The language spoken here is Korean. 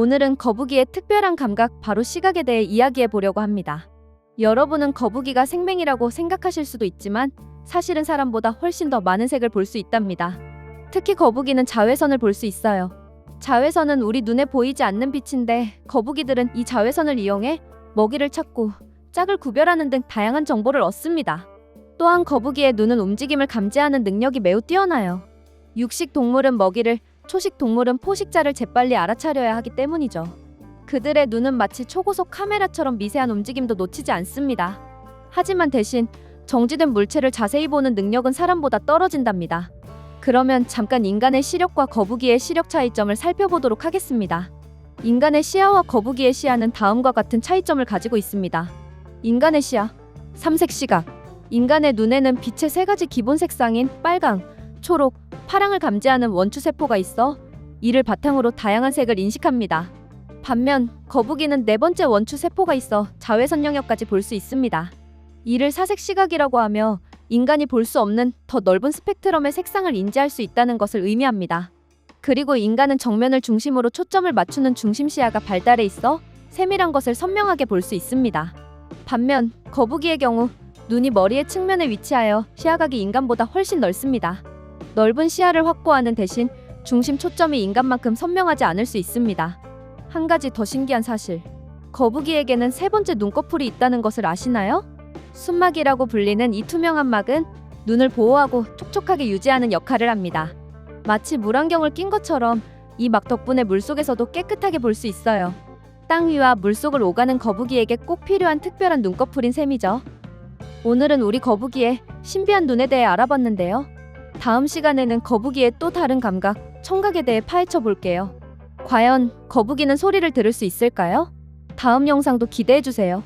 오늘은 거북이의 특별한 감각, 바로 시각에 대해 이야기해 보려고 합니다. 여러분은 거북이가 생맹이라고 생각하실 수도 있지만 사실은 사람보다 훨씬 더 많은 색을 볼 수 있답니다. 특히 거북이는 자외선을 볼 수 있어요. 자외선은 우리 눈에 보이지 않는 빛인데 거북이들은 이 자외선을 이용해 먹이를 찾고 짝을 구별하는 등 다양한 정보를 얻습니다. 또한 거북이의 눈은 움직임을 감지하는 능력이 매우 뛰어나요. 육식 동물은 먹이를, 초식 동물은 포식자를 재빨리 알아차려야 하기 때문이죠. 그들의 눈은 마치 초고속 카메라처럼 미세한 움직임도 놓치지 않습니다. 하지만 대신 정지된 물체를 자세히 보는 능력은 사람보다 떨어진답니다. 그러면 잠깐 인간의 시력과 거북이의 시력 차이점을 살펴보도록 하겠습니다. 인간의 시야와 거북이의 시야는 다음과 같은 차이점을 가지고 있습니다. 인간의 시야, 삼색 시각. 인간의 눈에는 빛의 세 가지 기본 색상인 빨강, 초록, 파랑을 감지하는 원추 세포가 있어 이를 바탕으로 다양한 색을 인식합니다. 반면 거북이는 네 번째 원추 세포가 있어 자외선 영역까지 볼 수 있습니다. 이를 사색 시각이라고 하며 인간이 볼 수 없는 더 넓은 스펙트럼의 색상을 인지할 수 있다는 것을 의미합니다. 그리고 인간은 정면을 중심으로 초점을 맞추는 중심 시야가 발달해 있어 세밀한 것을 선명하게 볼 수 있습니다. 반면 거북이의 경우 눈이 머리의 측면에 위치하여 시야각이 인간보다 훨씬 넓습니다. 넓은 시야를 확보하는 대신 중심 초점이 인간만큼 선명하지 않을 수 있습니다. 한 가지 더 신기한 사실. 거북이에게는 세 번째 눈꺼풀이 있다는 것을 아시나요? 순막이라고 불리는 이 투명한 막은 눈을 보호하고 촉촉하게 유지하는 역할을 합니다. 마치 물안경을 낀 것처럼 이 막 덕분에 물속에서도 깨끗하게 볼 수 있어요. 땅 위와 물속을 오가는 거북이에게 꼭 필요한 특별한 눈꺼풀인 셈이죠. 오늘은 우리 거북이의 신비한 눈에 대해 알아봤는데요. 다음 시간에는 거북이의 또 다른 감각, 청각에 대해 파헤쳐 볼게요. 과연 거북이는 소리를 들을 수 있을까요? 다음 영상도 기대해 주세요.